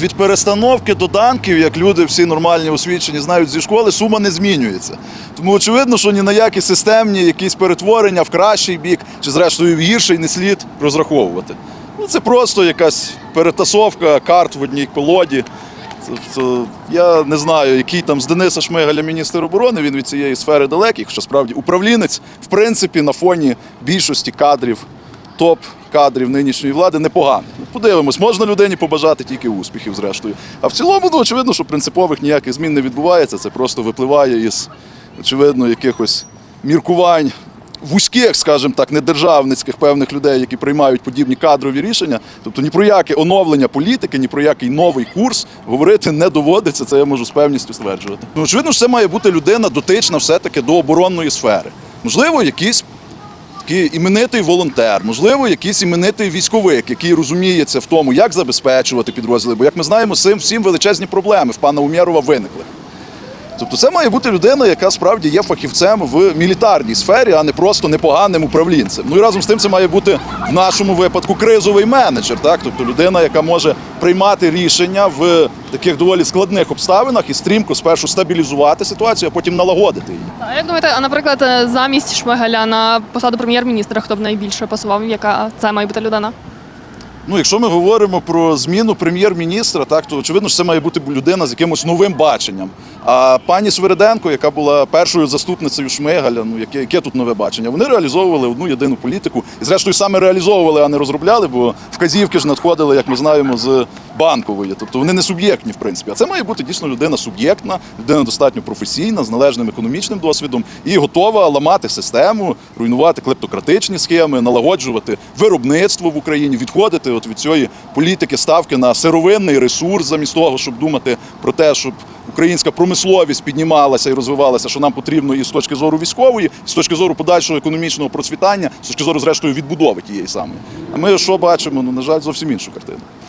Від перестановки до данків, як люди всі нормальні освічені знають зі школи, сума не змінюється. Тому очевидно, що ні на які системні якісь перетворення в кращий бік чи зрештою в гірший не слід розраховувати. Ну, це просто якась перетасовка карт в одній колоді. Це, це, я не знаю, який там з Дениса Шмигаля міністр оборони, він від цієї сфери далекий, що справді управлінець, в принципі, на фоні більшості кадрів, топ-кадрів нинішньої влади непоганий. Подивимось, можна людині побажати тільки успіхів, зрештою. А в цілому, ну, очевидно, що принципових ніяких змін не відбувається. Це просто випливає із, очевидно, якихось міркувань вузьких, скажімо так, недержавницьких певних людей, які приймають подібні кадрові рішення. Тобто ні про яке оновлення політики, ні про який новий курс говорити не доводиться. Це я можу з певністю стверджувати. Ну, очевидно, що це має бути людина дотична все-таки до оборонної сфери. Можливо, якийсь такий іменитий волонтер, можливо, якийсь іменитий військовик, який розуміється в тому, як забезпечувати підрозділи. Бо, як ми знаємо, з цим всім величезні проблеми в пана Умєрова виникли. Тобто це має бути людина, яка справді є фахівцем в мілітарній сфері, а не просто непоганим управлінцем. Ну і разом з тим це має бути в нашому випадку кризовий менеджер, так? тобто людина, яка може приймати рішення в таких доволі складних обставинах і стрімко спершу стабілізувати ситуацію, а потім налагодити її. А як думаєте, а наприклад, е, замість Шмигаля на посаду прем'єр-міністра, хто б найбільше пасував, яка це має бути людина? Ну, якщо ми говоримо про зміну прем'єр-міністра, так то очевидно, що це має бути людина з якимось новим баченням. А пані Свириденко, яка була першою заступницею Шмигаля, ну яке, яке тут нове бачення? Вони реалізовували одну єдину політику і, зрештою, саме реалізовували, а не розробляли, бо вказівки ж надходили, як ми знаємо, з банкової. Тобто вони не суб'єктні, в принципі. А це має бути дійсно людина суб'єктна, людина достатньо професійна, з належним економічним досвідом і готова ламати систему, руйнувати клептократичні схеми, налагоджувати виробництво в Україні, відходити от від цієї політики ставки на сировинний ресурс, замість того, щоб думати про те, щоб українська промисловість піднімалася і розвивалася, що нам потрібно і з точки зору військової, і з точки зору подальшого економічного процвітання, з точки зору, зрештою, відбудови тієї самої. А ми що бачимо? Ну, на жаль, зовсім іншу картину.